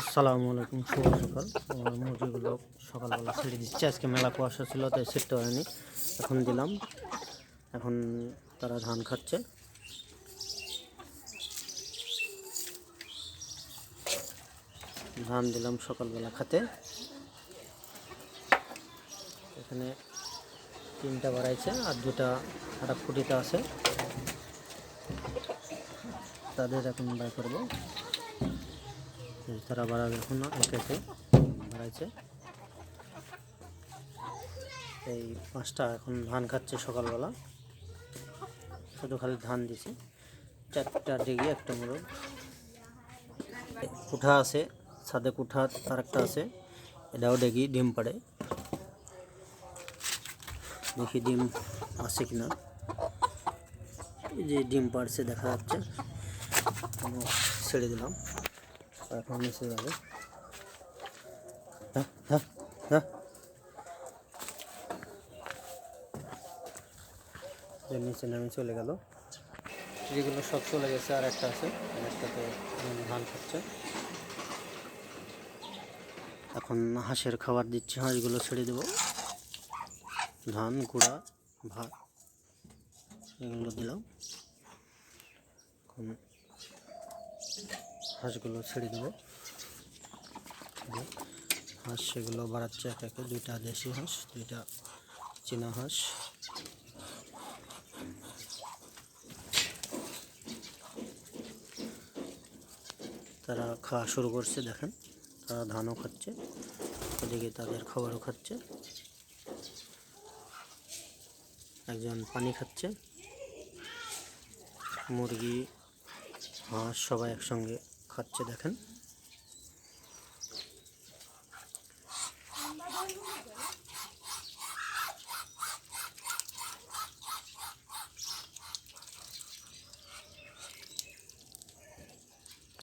আসসালামু আলাইকুম, শুভ সকাল। আমার মুরগিগুলো সকালবেলা ছেড়ে দিচ্ছে। আজকে মেলা কুয়াশা ছিল, তাই ছেড়তে হয়নি। এখন দিলাম। এখন তারা ধান খাচ্ছে। ধান দিলাম সকালবেলা খাতে। এখানে তিনটা বাড়াইছে আর দুটা একটা ফুটিতে আছে। তাদের এখন বাই করব। তারা বাড়াবে এখন একে একে বাড়াইছে। এই পাঁচটা এখন ধান খাচ্ছে সকালবেলা। শুধু খালি ধান দিছে। চারটা ডিগি, একটা মোরগ। কুঠা আছে, ছাদে কুঠা তার একটা আছে, এটাও ডেগি, ডিম পাড়ে। দেখি ডিম আছে কিনা। এই যে ডিম পাড়ছে, দেখা যাচ্ছে। ছেড়ে দিলাম। এখন নিচে যাবে হ্যাঁ হ্যাঁ হ্যাঁ নিচে নামে চলে গেল। যেগুলো সব চলে গেছে, আর একটা আছে। একটাতে ধান খাচ্ছে। এখন হাঁসের খাবার দিচ্ছি। হাঁসগুলো ছেড়ে দেবো। ধান, গুঁড়া, ভাত, এগুলো দিলাম। হাঁসগুলো ছেড়ে দেবো। হাঁস সেগুলো বাড়াচ্ছে এক একে। দুইটা দেশি হাঁস, দুইটা চীনা হাঁস। তারা খাওয়া শুরু করছে, দেখেন। তারা ধানও খাচ্ছে ওদিকে তাদের খাবারও খাচ্ছে। একজন পানি খাচ্ছে। মুরগি, হাঁস সবাই একসঙ্গে খাচ্ছে দেখেন।